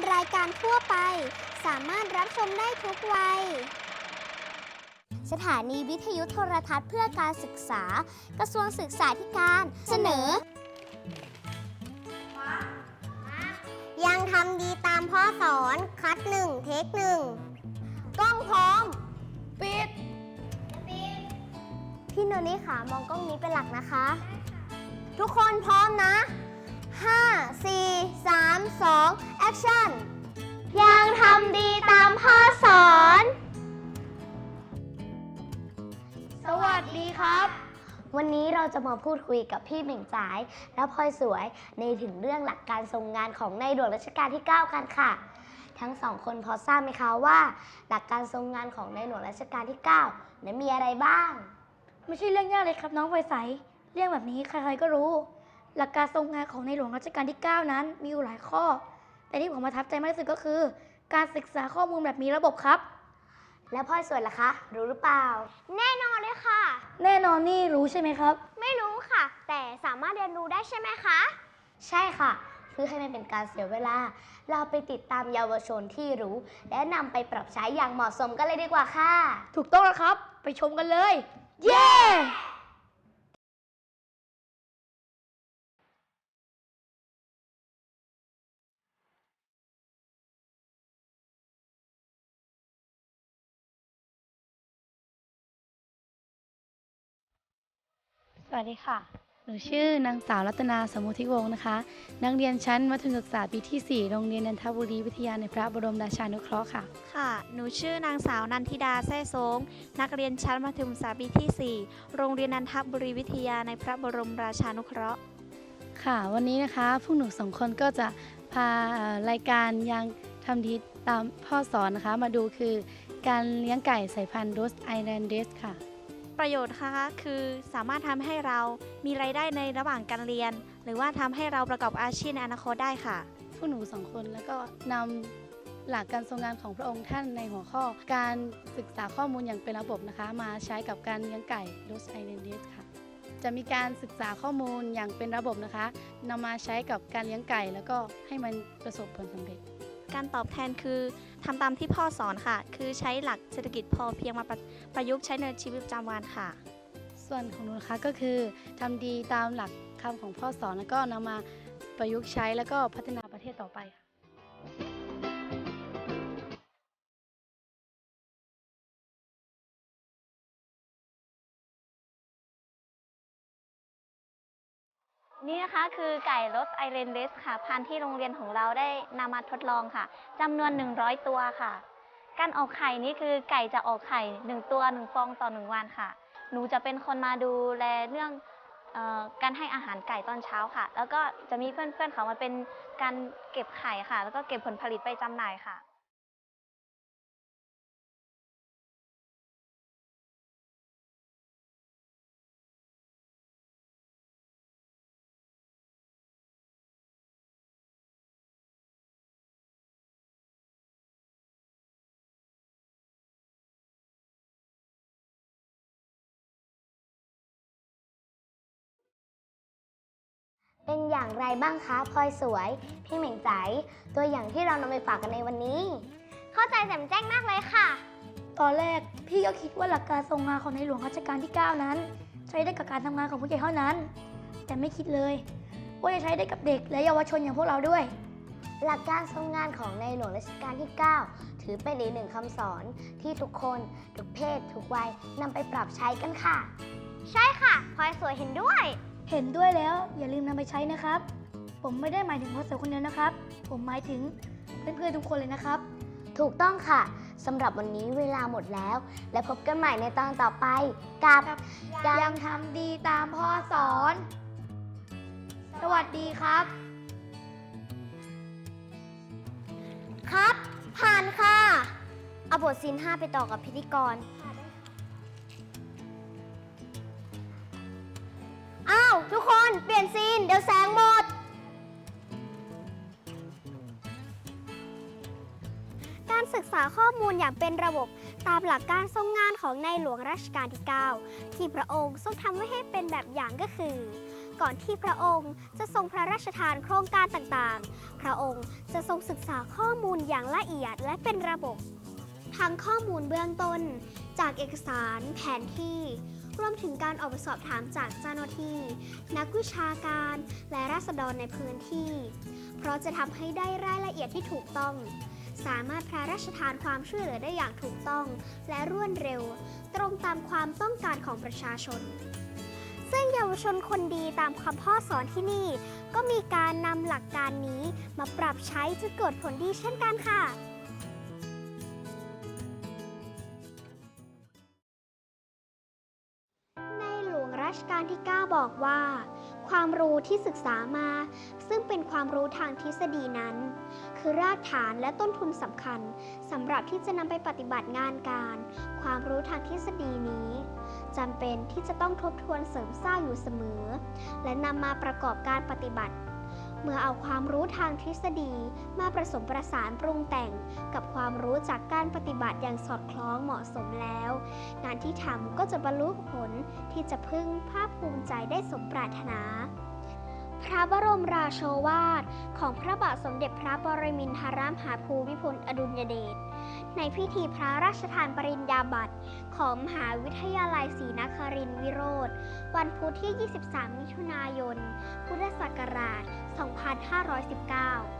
นรายการทั่วไป สามารถรับชมได้ทุกวัย สถานีวิทยุโทรทัศน์เพื่อการศึกษา กระทรวงศึกษาธิการเสนอ ยังทำดีตามพ่อสอนคัดหนึ่งเทคหนึ่งกล้องพร้อม ปิด พี่โนนี่ค่ะ มองกล้องนี้เป็นหลักนะคะ ทุกคนพร้อมนะ 5 4 3 2แอ คชั่น ยังทำดีตามพ่อสอน สวัสดีครับ วันนี้เราจะมาพูดคุยกับพี่เหม่งจ๋ายและพลอยสวยในถึงเรื่องหลักการทรงงานของในหลวงรัชกาลที่ 9 กันค่ะ ทั้งสองคนพอทราบไหมคะว่า หลักการทรงงานของในหลวงรัชกาลที่ 9 นั้นมีอะไรบ้าง ไม่ใช่เรื่องยากเลยครับน้องไฟใส เรื่องแบบนี้ใครๆก็รู้ หลักการทรงงานของในหลวงรัชกาลที่ 9 นั้นมีอยู่หลายข้อ แต่ที่ผมประทับใจมากที่สุดก็คือ การศึกษาข้อมูลแบบมีระบบครับ แล้วพลอยสวยล่ะคะ รู้หรือเปล่า แน่นอนเลยค่ะ แน่นอนนี่รู้ใช่ไหมครับ ไม่รู้ค่ะ แต่สามารถเรียนรู้ได้ใช่ไหมคะ ใช่ค่ะ เพื่อให้มันเป็นการเสียเวลา เราไปติดตามเยาวชนที่รู้ และนำไปปรับใช้อย่างเหมาะสมกันเลยดีกว่าค่ะ ถูกต้องแล้วครับ ไปชมกันเลย เย้ สวัสดีค่ะ หนูชื่อนางสาวรัตนาสมุทิวงศ์นะคะ นักเรียนชั้นมัธยมศึกษาปีที่ 4 โรงเรียนนันทบุรีวิทยาในพระบรมราชานุเคราะห์ค่ะ ค่ะ หนูชื่อนางสาวนันทิดาแซ่โซงนักเรียนชั้นมัธยมศึกษาปีที่ 4 โรงเรียนนันทบุรีวิทยาในพระบรมราชานุเคราะห์ ค่ะ วันนี้นะคะพวกหนูสองคนก็จะพาเอ่อรายการยังทำดีตามพ่อสอนนะคะ มาดูคือการเลี้ยงไก่สายพันธุ์โดสไอแลนเดสค่ะ ประโยชน์นะคะคือสามารถทำให้เรามีรายได้ในระหว่างการเรียน หรือว่าทำให้เราประกอบอาชีพในอนาคตได้ค่ะพวกหนูสองคนแล้วก็นำหลักการทรงงานของพระองค์ท่านในหัวข้อ การศึกษาข้อมูลอย่างเป็นระบบนะคะ มาใช้กับการเลี้ยงไก่โดสไอแลนเดสค่ะ จะมีการศึกษาข้อมูลอย่างเป็นระบบนะคะนำมาใช้กับการเลี้ยงไก่ แล้วก็ให้มันประสบผลสำเร็จ การตอบแทนคือ ทำตามที่พ่อสอนค่ะ คือใช้หลักเศรษฐกิจพอเพียงมาประประยุกต์ใช้ในชีวิตประจำวันค่ะ ส่วนของหนูนะคะก็คือทำดีตามหลักคำของพ่อสอนแล้วก็นำมาประยุกต์ใช้แล้วก็พัฒนาประเทศต่อไปค่ะ นี่นะคะคือไก่รสไอเรนเดสค่ะ พันธุ์ที่โรงเรียนของเราได้นำมาทดลองค่ะจำนวน 100 ตัวค่ะ การออกไข่นี่คือไก่จะออกไข่ 1 ตัว 1 ฟองต่อ 1 วันค่ะ หนูจะเป็นคนมาดูแลเรื่องออการให้อาหารไก่ตอนเช้าค่ะ แล้วก็จะมีเพื่อนๆเขามาเป็นการเก็บไข่ค่ะ แล้วก็เก็บผลผลิตไปจำหน่ายค่ะ เป็นอย่างไรบ้างคะพลอยสวย พี่เหม่งใจายตัวอย่างที่เรานำไปฝากกันในวันนี้ เข้าใจแจ่มแจ้งมากเลยค่ะ ตอนแรกพี่ก็คิดว่าหลักการทรงงานของในหลวงรัชกาลที่ 9 นั้น ใช้ได้กับการทำงานของผู้ใหญ่เท่านั้น แต่ไม่คิดเลย ว่าจะใช้ได้กับเด็กและเยาวชนอย่างพวกเราด้วย หลักการทรงงานของในหลวงรัชกาลที่ 9 ถือเป็นอีกหนึ่งคำสอนที่ทุกคนทุกเพศ ทุกวัยนำไปปรับใช้กันค่ะ ใช่ค่ะพลอยสวยเห็นด้วย เห็นด้วยแล้วอย่าลืมนำไปใช้นะครับ ผมไม่ได้หมายถึงพ่อเสือคนเดียวนะครับ ผมหมายถึงเพื่อนๆทุกคนเลยนะครับ ถูกต้องค่ะสำหรับวันนี้เวลาหมดแล้ว และพบกันใหม่ในตอนต่อไป กับยังทำดีตามพ่อสอน สวัสดีครับ ครับ ผ่านค่ะเอาบทซีน5ไปต่อกับพิธีกร ยนซีน เดี๋ยวแสงหมด การศึกษาข้อมูลอย่างเป็นระบบตามหลักการทรงงานของในหลวงรัชกาลที่ 9 ที่พระองค์ทรงทำไว้ให้เป็นแบบอย่างก็คือ ก่อนที่พระองค์จะทรงพระราชทานโครงการต่างๆ พระองค์จะทรงศึกษาข้อมูลอย่างละเอียดและเป็นระบบ ทั้งข้อมูลเบื้องต้น จากเอกสาร แผนที่ รวมถึงการออกไปสอบถามจากเจ้าหน้าที่ นักวิชาการและราษฎรในพื้นที่ เพราะจะทำให้ได้รายละเอียดที่ถูกต้อง สามารถพระราชทานความช่วยเหลือได้อย่างถูกต้อง และรวดเร็ว ตรงตามความต้องการของประชาชน ซึ่งเยาวชนคนดีตามคำพ่อสอนที่นี่ ก็มีการนำหลักการนี้มาปรับใช้จะเกิดผลดีเช่นกันค่ะ ที่ 9 บอกว่า ความรู้ที่ศึกษามา ซึ่งเป็นความรู้ทางทฤษฎีนั้น คือรากฐานและต้นทุนสำคัญสำหรับที่จะนำไปปฏิบัติงานการ ความรู้ทางทฤษฎีนี้จำเป็นที่จะต้องทบทวนเสริมสร้างอยู่เสมอ และนำมาประกอบการปฏิบัติ เมื่อเอาความรู้ทางทฤษฎีมาผสมประสานปรุงแต่งกับความรู้จากการปฏิบัติอย่างสอดคล้องเหมาะสมแล้ว งานที่ทำก็จะบรรลุผลที่จะพึงภาคภูมิใจได้สมปรารถนาพระบรมราโชวาท ของพระบาทสมเด็จพระปรมินทรมหาภูมิพลอดุลยเดช ในพิธีพระราชทานปริญญาบัตร ของมหาวิทยาลัยศรีนครินทรวิโรธวันพุธที่ 23 มิถุนายน พุทธศักราช 2519